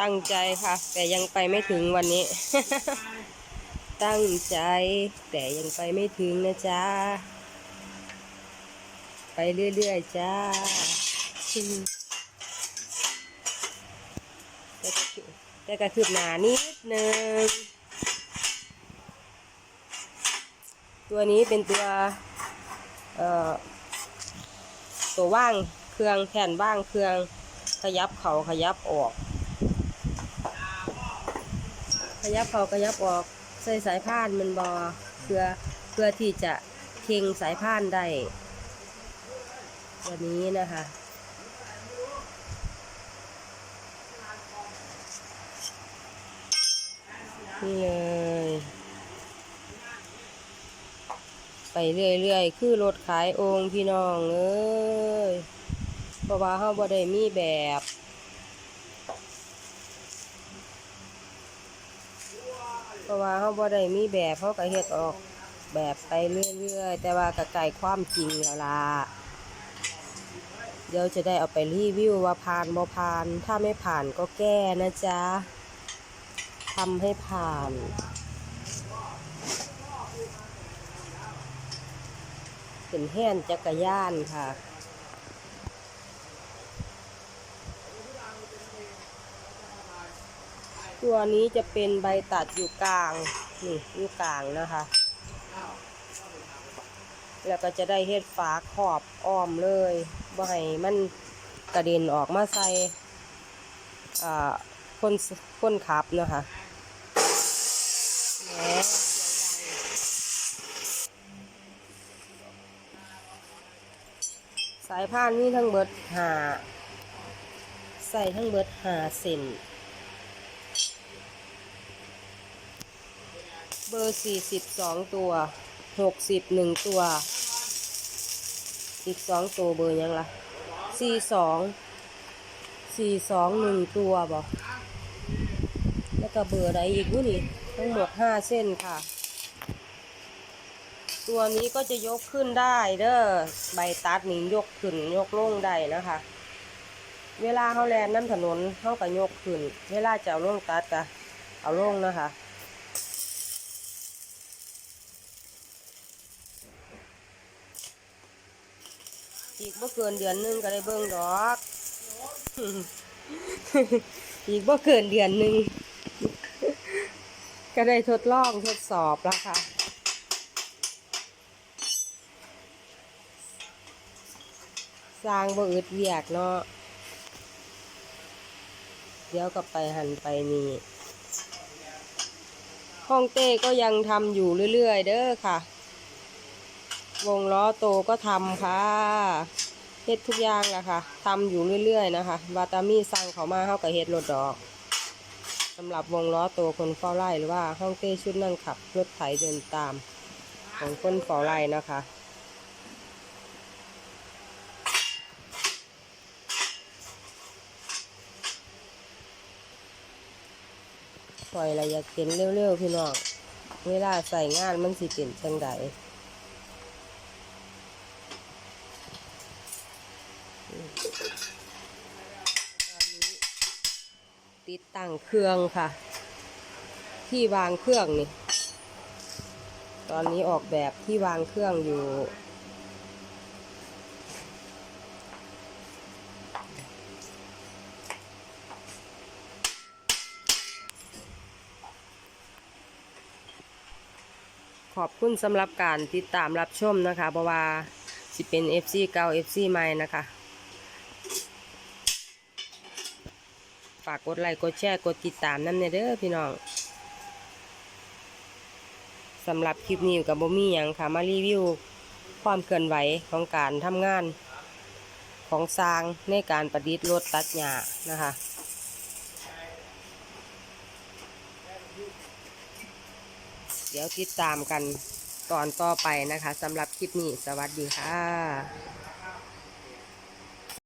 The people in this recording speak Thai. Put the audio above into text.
ตั้งใจค่ะ แต่ยังไปไม่ถึงวันนี้ ตั้งใจ แต่ยังไปไม่ถึงนะจ๊ะ ไปเรื่อยๆจ้าแต่ก็คือแต่ก็คืบหนานิดนึง ตัวนี้เป็นตัว เอ่อ ตัวว่างเครื่องแผ่นว่างเครื่องขยับเขาขยับออก ข ยับเขาขยับออกใส่สายพานมันบอเพื่อเพื่อที่จะเค็งสายพานได้ตัวนี้นะคะนี่เลยไปเรื่อยๆ คือรถขายองค์พี่น้องเอ้ยเพราะว่าเฮาบ่ได้มีแบบ เพราะว่าเฮาบ่ได้มีแบบเฮาก็เฮ็ดออกแบบไปเรื่อยๆ แต่ว่าก็ไกลความจริงแล้วล่ะเดี๋ยวจะได้เอาไปรีวิวว่าผ่านบ่ผ่าน ถ้าไม่ผ่านก็แก้นะจ๊ะทำให้ผ่านเป็นแห่นจักรยานค่ะ ตัวนี้จะเป็นใบตัดอยู่กลางนี่อยู่กลางนะคะ แล้วก็จะได้เฮ็ดฝาขอบอ้อมเลยบ่ให้มันกระเด็นออกมาใส่คนคนขับนะคะสายพานนี่ทั้งเบิดหาใส่ทั้งเบิดหาเซน เบอร์สี่สิบสองตัวหกสิบหนึ่งตัว อีกสองตัวเบอร์ยังล่ะสี่สองสี่สองหนึ่งตัวบอกแล้วก็เบอร์ใดอีกวุ้นี่ทั้งหมดห้าเส้นค่ะ ตัวนี้ก็จะยกขึ้นได้เด้อใบตัดนี่ยกขึ้นยกลงได้นะคะ เวลาเขาแลนน้ำถนนเขาก็ยกขึ้น เวลาจะเอาลงตัดก็เอาลงนะคะ อีกบ่เกินเดือนหนึงก็ได้เบิ่งดอก อีกบ่เกินเดือนหนึงก็ได้ทดลองทดสอบแล้วค่ะสร้างบ่อึดเวียกเนาะเดี๋ยวก็ไปหันไปนี่ห้องเต้ก็ยังทำอยู่เรื่อยๆ เด้อค่ะ วงล้อโตก็ทำค่ะเฮ็ดทุกอย่างแหละค่ะทำอยู่เรื่อยๆนะคะวาตามีสั่งเขามาเฮากับเฮ็ดรถดอกสำหรับวงล้อโตคนเฝ้าไร่หรือว่าห้องเต้ชุดนั่งขับรถไถเดินตาม ของคนเฝ้าไร่นะคะปล่อยระยะเห็นเร็วๆพี่น้องเวลาใส่งานมันสิเป็นจังใด ติดตั้งเครื่องค่ะ ที่วางเครื่องนี่ ตอนนี้ออกแบบที่วางเครื่องอยู่ขอบคุณสำหรับการติดตามรับชมนะคะเพราะว่าสิเป็น FC เก่า FC ใหม่นะคะ ฝากกดไลค์กดแชร์กดติดตามนั่นเด้อพี่น้องสำหรับคลิปนี้กับโบมี่ยังค่ะมารีวิวความเคลื่อนไหวของการทำงาน ของสร้างในการประดิษฐ์รถตัดหญ้านะคะเดี๋ยวติดตามกันตอนต่อไปนะคะสำหรับคลิปนี้ สวัสดีค่ะ